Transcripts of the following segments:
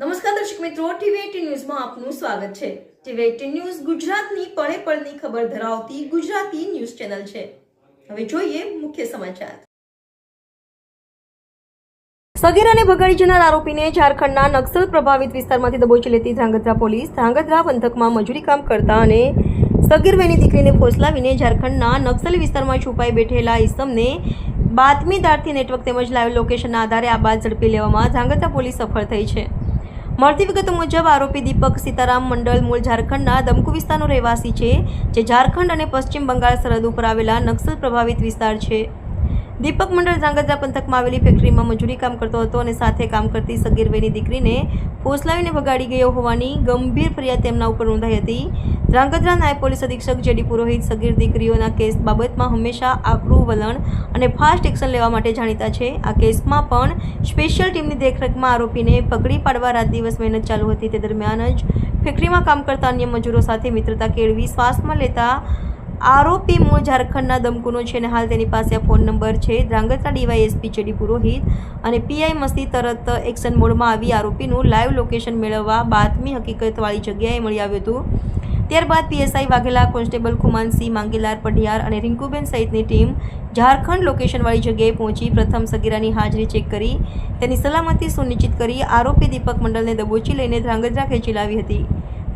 નમસ્કાર દર્શક મિત્રો ટીવી ન્યૂઝમાં આપનું સ્વાગત છે. ટીવી એટીન ન્યૂઝ ગુજરાતની પળે પળની ખબર ધરાવતી ગુજરાતી ન્યૂઝ ચેનલ છે. હવે જોઈએ મુખ્ય સમાચાર. સગીરાને ભગાડી જનાર આરોપીને ઝારખંડના નક્સલ પ્રભાવિત વિસ્તારમાંથી દબોચી લેતી ધ્રાંગધ્રા પોલીસ ધ્રાંગધ્રા પંથકમાં મજૂરી કામ કરતા અને સગીર વહેની દીકરીને ફોસલાવીને ઝારખંડના નક્સલી વિસ્તારમાં છુપાઈ બેઠેલા ઈસમને બાતમીદારથી નેટવર્ક તેમજ લાઈવ લોકેશનના આધારે આ બાદ ઝડપી લેવામાં ધ્રાંગધ્રા પોલીસ સફળ થઈ છે. મળતી વિગતો મુજબ આરોપી દીપક સીતારામ મંડળ મૂળ ઝારખંડના દમકુ વિસ્તારનો રહેવાસી છે, જે ઝારખંડ અને પશ્ચિમ બંગાળ સરહદ ઉપર આવેલા નક્સલ પ્રભાવિત વિસ્તાર છે. દીપક મંડળ ધ્રાંગધ્રા પંથકમાં આવેલી ફેક્ટરીમાં મજૂરી કામ કરતો હતો અને સાથે કામ કરતી સગીરવેની દીકરીને ફોસલાવીને ભગાડી ગયો હોવાની ગંભીર ફરિયાદ તેમના ઉપર નોંધાઈ હતી. ધ્રાંગધ્રા નાયબ પોલીસ અધિક્ષક જેડી પુરોહિત સગીર દીકરીઓના કેસ બાબતમાં હંમેશા આકરું વલણ અને ફાસ્ટ એક્શન લેવા માટે જાણીતા છે. આ કેસમાં પણ સ્પેશિયલ ટીમની દેખરેખમાં આરોપીને પકડી પાડવા રાત દિવસ મહેનત ચાલુ હતી. તે દરમિયાન જ ફેક્ટરીમાં કામ કરતા અન્ય મજૂરો સાથે મિત્રતા કેળવી શ્વાસમાં લેતા આરોપી મૂળ ઝારખંડના દમકુનો છે અને હાલ તેની પાસે આ ફોન નંબર છે. ધ્રાંગધ્રા ડીવાયએસપી જેડી પુરોહિત અને પીઆઈ મસ્તી તરત એક્શન મોડમાં આવી આરોપીનું લાઈવ લોકેશન મેળવવા બાતમી હકીકતવાળી જગ્યાએ મળી આવ્યું હતું. ત્યારબાદ પીએસઆઈ વાઘેલા, કોન્સ્ટેબલ ખુમાનસિંહ, માંગેલાર પઢિયાર અને રિંકુબેન સહિતની ટીમ ઝારખંડ લોકેશનવાળી જગ્યાએ પહોંચી પ્રથમ સગીરાની હાજરી ચેક કરી. તેની સલામતી સુનિશ્ચિત કરી આરોપી દીપક મંડલને દબોચી લઈને ધ્રાંગધ્રા ખેંચી લાવી હતી.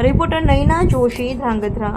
રિપોર્ટર નયના જોશી, ધ્રાંગધ્રા.